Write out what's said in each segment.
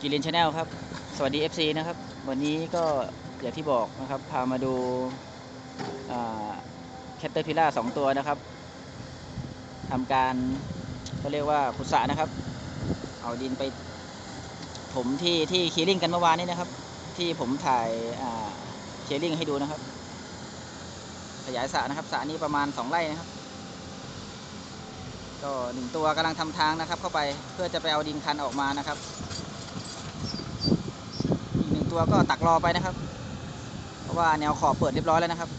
กิลินชาแนลครับ สวัสดี FC นะครับ วันนี้ก็อย่างที่บอกนะครับ พามาดูแคตเตอร์พิล่าสองตัวนะครับทำการเขาเรียกว่าขุดสระนะครับ เอาดินไปถมที่ที่คีริ่งกันเมื่อวานนี้นะครับ ที่ผมถ่ายเคลิ่งให้ดูนะครับ ขยายสระนะครับสระนี้ประมาณ 2 ไร่นะครับก็หนึ่งตัวกำลังทำทางนะครับเข้าไปเพื่อจะไปเอาดินคันออกมานะครับ อีกหนึ่งตัวก็ตักรอไปนะครับ เพราะว่าแนวขอบเปิดเรียบร้อยแล้วนะครับ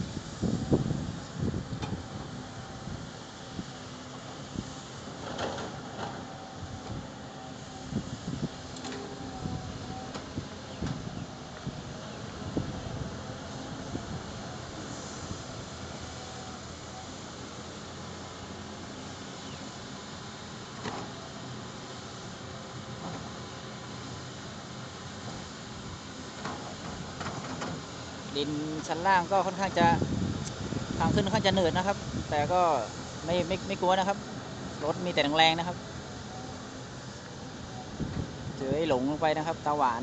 ดินชั้นล่างก็ค่อนข้างจะทางขึ้นค่อนข้างจะเหนืดนะครับ แต่ก็ไม่ไม่ไม่กลัวนะครับ รถมีแต่แรงๆนะครับ เจอไอ้หลงลงไปนะครับ ตาหวาน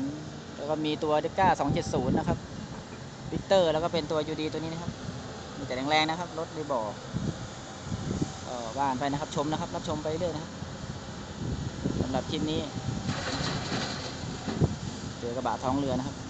แล้วก็มีตัวเดก้า270นะครับวิกเตอร์แล้วก็เป็นตัวยูดีตัวนี้นะครับ มีแต่แรงๆนะครับ รถในบ่อก็ว่านไปนะครับ ชมนะครับ รับชมไปเรื่อยนะครับสำหรับคลิปนี้ เจอกระบะท้องเรือนะครับ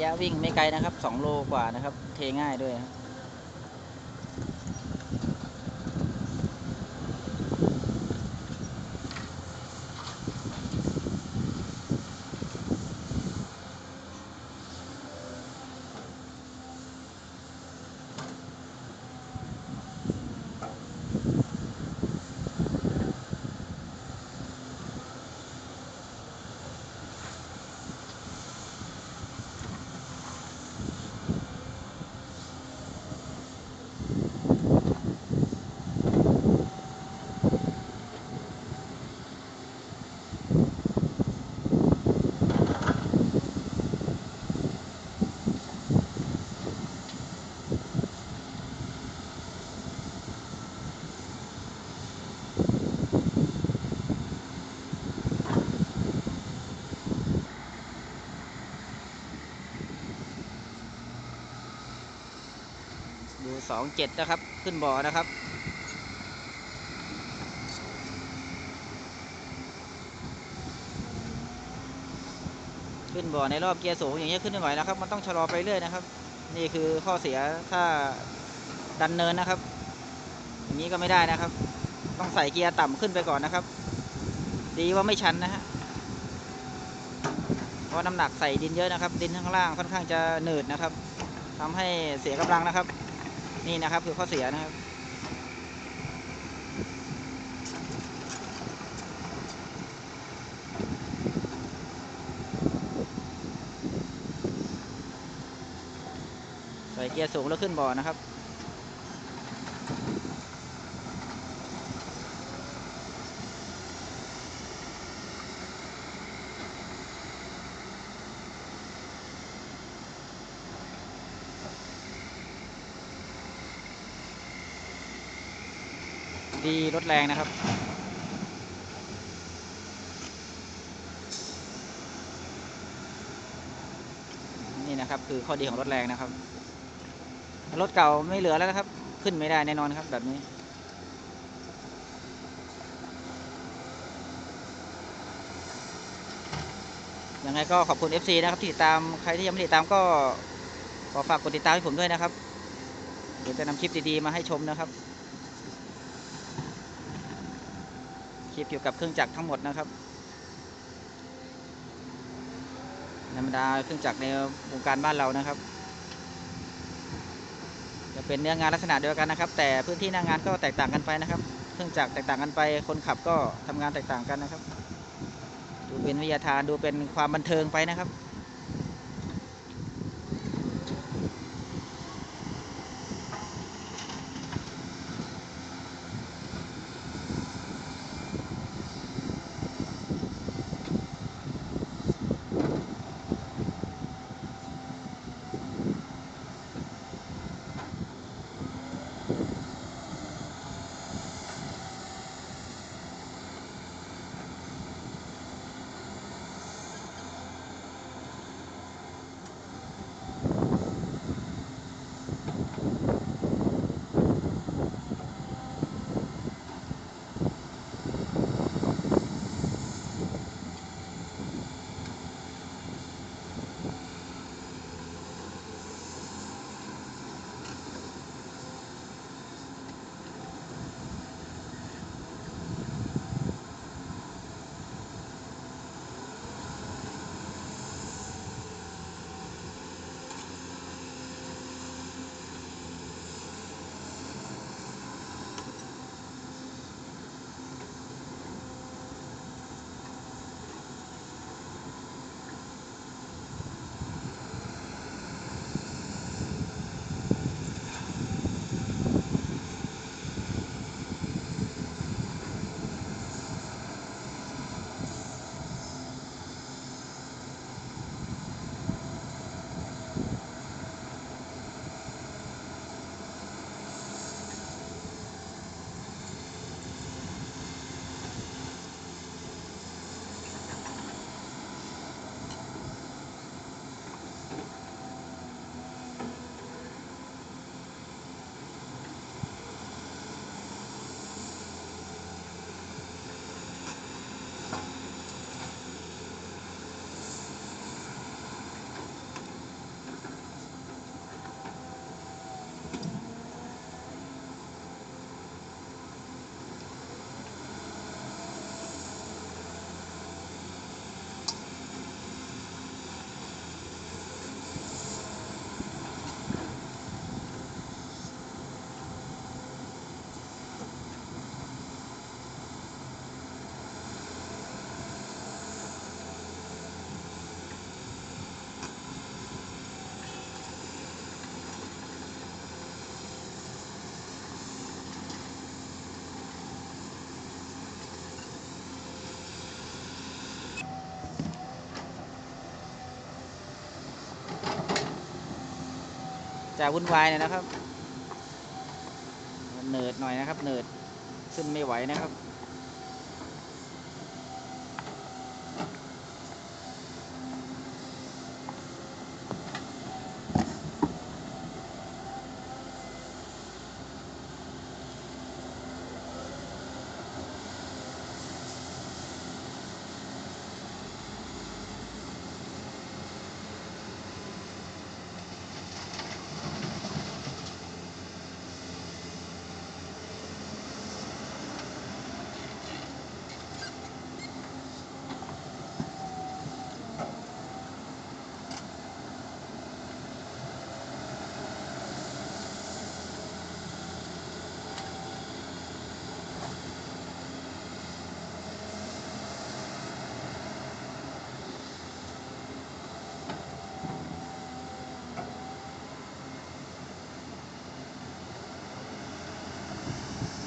ระยะวิ่งไม่ไกลนะครับ 2 โลกว่านะครับ เทง่ายด้วยครับ องเจ็ดนะครับ ขึ้นบ่อนะครับ ขึ้นบ่อในรอบเกียร์สูงอย่างเงี้ยขึ้นไม่ไหวนะครับ มันต้องชะลอไปเรื่อยนะครับ นี่คือข้อเสียถ้าดันเนินนะครับ อย่างนี้ก็ไม่ได้นะครับ ต้องใส่เกียร์ต่ำขึ้นไปก่อนนะครับ ดีว่าไม่ชันนะฮะเพราะน้ำหนักใส่ดินเยอะนะครับ ดินข้างล่างค่อนข้างจะหนืดนะครับทำให้เสียกำลังนะครับ นี่นะครับคือข้อเสียนะครับใส่เกียร์สูงแล้วขึ้นบ่อนะครับ ถแรงนะครับ นี่นะครับคือข้อดีของรถแรงนะครับ รถเก่าไม่เหลือแล้วนะครับ ขึ้นไม่ได้แน่นอนครับแบบนี้ยังไงก็ขอบคุณ FC นะครับที่ติดตามใครที่ยังไม่ติดตามก็ขอฝากกดติดตามให้ผมด้วยนะครับเดี๋ยวจะนำคลิปดีๆมาให้ชมนะครับ ลิปเกี่ยวกับเครื่องจักรทั้งหมดนะครับธรรมดาเครื่องจักรในวงการบ้านเรานะครับ จะเป็นเนื้องานลักษณะเดียวกันนะครับ แต่พื้นที่หน้างานก็แตกต่างกันไปนะครับ เครื่องจักรแตกต่างกันไปคนขับก็ทำงานแตกต่างกันนะครับ ดูเป็นวิทยาทานดูเป็นความบันเทิงไปนะครับ จะวุ่นวายหน่อยนะครับ เนิดหน่อยนะครับ เนิดขึ้นไม่ไหวนะครับ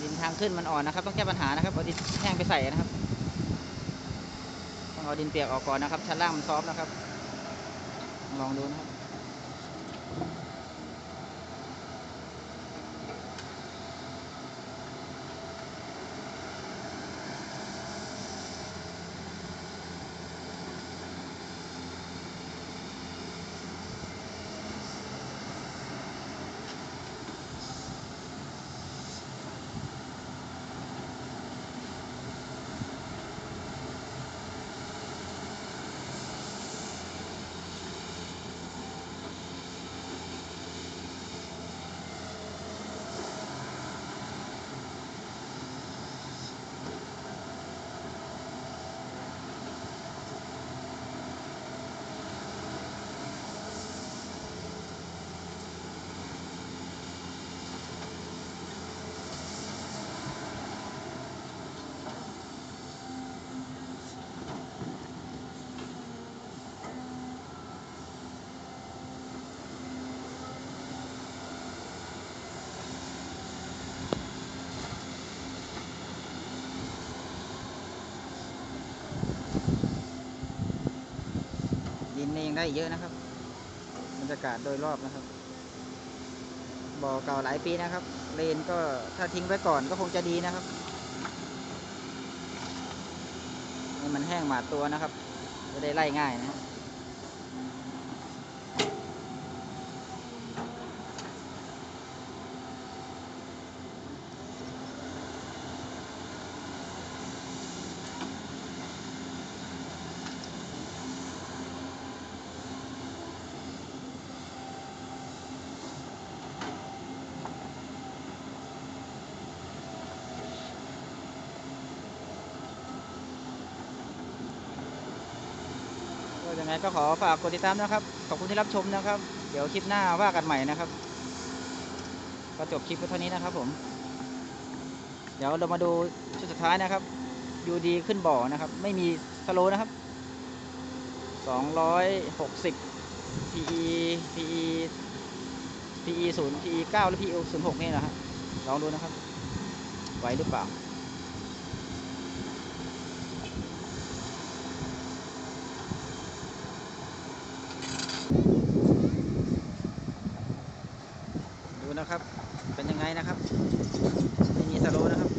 ดินทางขึ้นมันอ่อนนะครับ ต้องแก้ปัญหานะครับเอาดินแห้งไปใส่นะครับต้องเอาดินเปียกออกก่อนนะครับชั้นล่างมันซอฟต์นะครับ ลองดูนะครับ ดินนี่ยังได้อีกเยอะนะครับบรรยากาศโดยรอบนะครับบ่อเก่าหลายปีนะครับ เลนก็ถ้าทิ้งไว้ก่อนก็คงจะดีนะครับนี่มันแห้งหมาดตัวนะครับ จะได้ไล่ง่ายนะครับ งไงก็ขอฝากกดติดตามนะครับ ขอบคุณที่รับชมนะครับ เดี๋ยวคลิปหน้าว่ากันใหม่นะครับ ก็จบคลิปไว้เท่านี้นะครับผม เดี๋ยวเรามาดูชุดสุดท้ายนะครับยูดีขึ้นบ่อนะครับ ไม่มีสโลนะครับ 260 PE PE PE 0 PE 9 หรือ PE 0 6 นี่นะฮะลองดูนะครับ ไหวหรือเปล่า นะครับ เป็นยังไงนะครับ ไม่มีสโลนะครับ